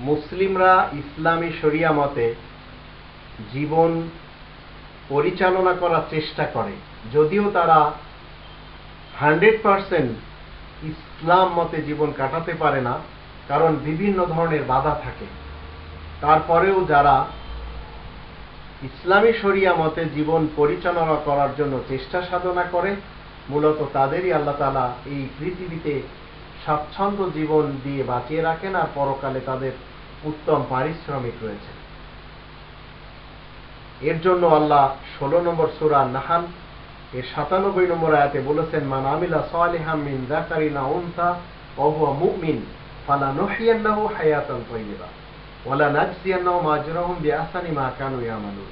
মুসলিমরা ইসলামী শরিয়া মতে জীবন পরিচালনা করার চেষ্টা করে। যদিও তারা হান্ড্রেড পারসেন্ট ইসলাম মতে জীবন কাটাতে পারে না, কারণ বিভিন্ন ধরনের বাধা থাকে। তারপরেও যারা ইসলামী শরিয়া মতে জীবন পরিচালনা করার জন্য চেষ্টা সাধনা করে মূলত তাদেরই আল্লাহ তালা এই পৃথিবীতে স্বাচ্ছন্দ্য জীবন দিয়ে বাঁচিয়ে রাখেন আর পরকালে তাদের উত্তম পারিশ্রমিক রয়েছে। এর জন্য আল্লাহ ষোলো নম্বর সুরা নাহান এর সাতানব্বই নম্বর আয়াতে বলেছেন, মান আমিলা সালিহাম মিন যাকারিনা উনসা ওহুয়া মুমিন, ফালা নুহিয়ান্নাহু হায়াতান তাইয়্যিবা ওয়ালা নাজজিয়ান্নাহুম আজরাহুম বিআহসানি মা কানু ইয়ামালুন।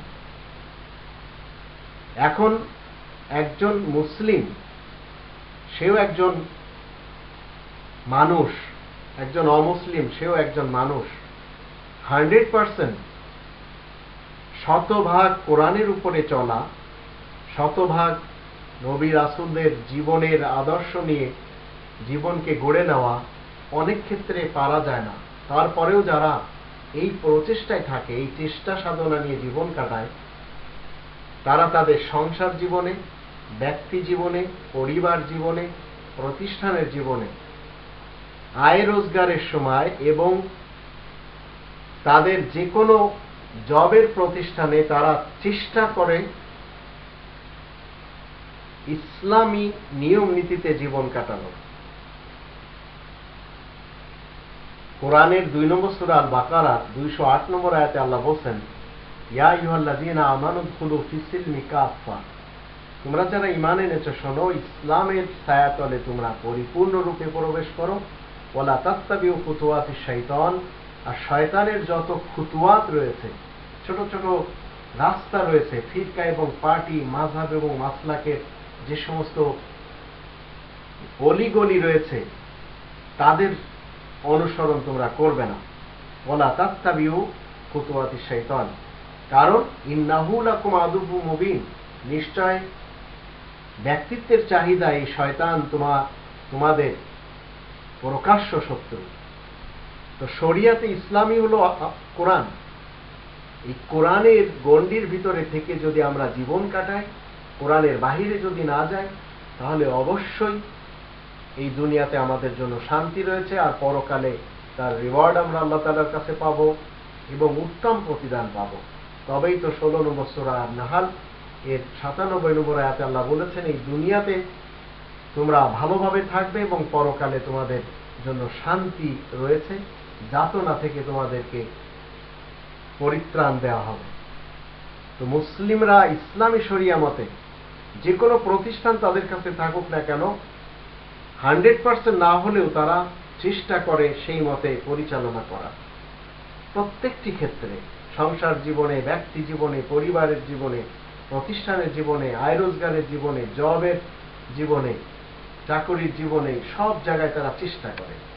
এখন একজন মুসলিম সেও একজন মানুষ, একজন অমুসলিম, সেও একজন মানুষ। হান্ড্রেড পার্সেন্ট শতভাগ কোরআনের উপরে চলা, শতভাগ নবী রাসুলদের জীবনের আদর্শ নিয়ে জীবনকে গড়ে নেওয়া অনেক ক্ষেত্রে পারা যায় না। তারপরেও যারা এই প্রচেষ্টায় থাকে, এই চেষ্টা সাধনা নিয়ে জীবন কাটায়, তারা তাদের সংসার জীবনে ব্যক্তি জীবনে, পরিবার জীবনে, প্রতিষ্ঠানের জীবনে আয় রোজগারের সময় এবং তাদের যে কোনো জবের প্রতিষ্ঠানে তারা চেষ্টা করে ইসলামী নিয়ম নীতিতে জীবন কাটানো কোরআনের দুই নম্বর সুরা আল বাকারা দুইশো আট নম্বর আয়াতে আল্লাহ বলছেন, ইয়া ইউহাল্লাযীনা আমানু দুখুলু ফিসিলমি কাফা তোমরা যারা ইমান এনেছো, শোনো, ইসলামের ছায়াতলে তোমরা পরিপূর্ণরূপে প্রবেশ করো। ওলা তাত্তাবিউ খুতুয়াতি শৈতান আর শয়তানের যত খুতুয়াত রয়েছে, ছোট ছোট রাস্তা রয়েছে, ফিরকা এবং পার্টি মাঝহাব এবং মাসলাকের যে সমস্ত অলিগলি রয়েছে, তাদের অনুসরণ তোমরা করবে না। ওলা তাত্তাবিউ খুতুয়াতি শৈতান কারণ ইন্নাহুলাকুম আদুবু মুবিন। নিশ্চয় ব্যক্তিত্বের চাহিদা এই শয়তান তোমার তোমাদের প্রকাশ্য শত্রু। তো শরিয়াতে ইসলামী হলো কোরআন। এই কোরআনের গণ্ডির ভিতরে থেকে যদি আমরা জীবন কাটাই, কোরআনের বাহিরে যদি না যাই, তাহলে অবশ্যই এই দুনিয়াতে আমাদের জন্য শান্তি রয়েছে আর পরকালে তার রিওয়ার্ড আমরা আল্লাহ তালার কাছে পাব এবং উত্তম প্রতিদান পাব। তবেই তো ষোলো নম্বর সোরা নাহাল এর সাতানব্বই নম্বর আয়াতে আল্লাহ বলেছেন, এই দুনিয়াতে তোমরা ভালোভাবে থাকবে এবং পরকালে তোমাদের জন্য শান্তি রয়েছে। যাতনা থেকে তোমাদেরকে পরিত্রাণ দেওয়া হবে। তো মুসলিমরা ইসলামী শরিয়া মতে যে কোনো প্রতিষ্ঠান তাদের কাছে থাকুক না কেন, হান্ড্রেড পার্সেন্ট না হলেও তারা চেষ্টা করে সেই মতে পরিচালনা করা। প্রত্যেকটি ক্ষেত্রে, সংসার জীবনে, ব্যক্তি জীবনে, পরিবারের জীবনে প্রতিষ্ঠানের জীবনে আয় রোজগারের জীবনে জবের জীবনে চাকরির জীবনে সব জায়গায় তারা চেষ্টা করে।